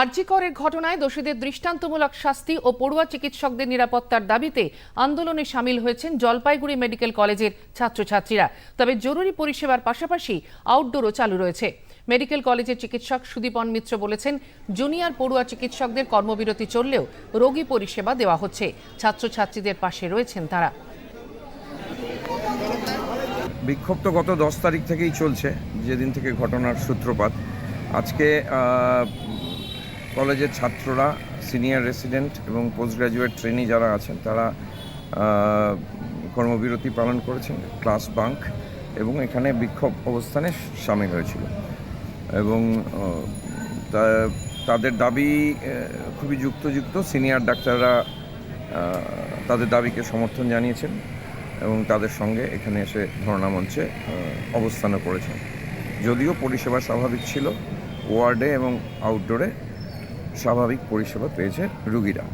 আরজিকরের ঘটনায় দোষীদের দৃষ্টান্তমূলক শাস্তি ও পড়ুয়া চিকিৎসকদের নিরাপত্তার দাবিতে আন্দোলনে সামিল হয়েছেন জলপাইগুড়ি মেডিকেল কলেজের ছাত্রছাত্রীরা। তবে জরুরি পরিষেবার পাশাপাশি আউটডোরও চালু রয়েছে। মেডিকেল কলেজের চিকিৎসক সুদীপন মিত্র বলেছেন, জুনিয়র পড়ুয়া চিকিৎসকদের কর্মবিরতি চললেও রোগী পরিষেবা দেওয়া হচ্ছে। ছাত্রছাত্রীদের পাশে রয়েছেন তারা। বিক্ষোভ তো গত দশ তারিখ থেকেই চলছে, যেদিন থেকে ঘটনার সূত্রপাত। আজকে কলেজের ছাত্ররা, সিনিয়র রেসিডেন্ট এবং পোস্ট গ্রাজুয়েট ট্রেনি যারা আছেন, তারা কর্মবিরতি পালন করেছেন, ক্লাস বাঙ্ক, এবং এখানে বিক্ষোভ অবস্থানে সামিল হয়েছিল। এবং তাদের দাবি খুবই যুক্তযুক্ত। সিনিয়র ডাক্তাররা তাদের দাবিকে সমর্থন জানিয়েছেন এবং তাদের সঙ্গে এখানে এসে ধর্ণা মঞ্চে অবস্থানও করেছেন। যদিও পরিষেবা স্বাভাবিক ছিল, ওয়ার্ডে এবং আউটডোরে স্বাভাবিক পরিষেবা পেয়েছে রুগীরা।